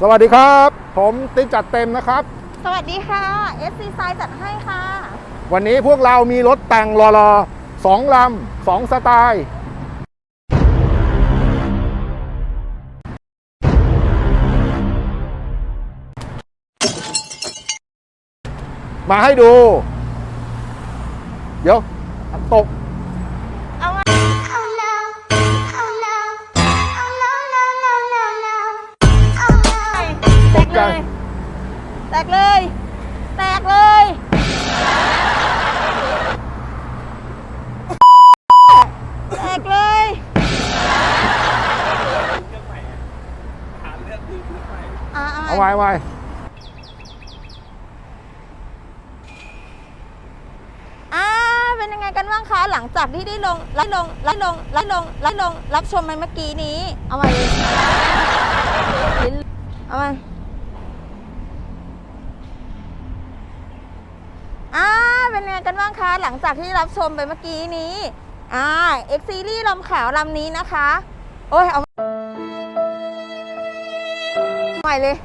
สวัสดีครับ ผมติ๊กจัดเต็มนะครับ สวัสดีค่ะ SC ไซจัดให้ค่ะ วันนี้พวกเรามีรถแต่งรอๆสองลำสองสไตล์มาให้ดู เดี๋ยวตก เลย แตกเลย แตกเลยแตกเลยอะเอาไว้ไว้อ่าเป็นยังไงกันบ้างคะหลังจากที่ได้ลงไล่ลงไล่ลงไล่ลงไล่ลงรับชมไปเมื่อกี้นี้ เอามาเลยลิ้นเอามาอ่า เป็นไงกันบ้างคะหลังจากที่รับชมไปเมื่อกี้นี้อ่า X Series ลำขาวลำนี้นะคะ โอ้ยเอาใหม่เลย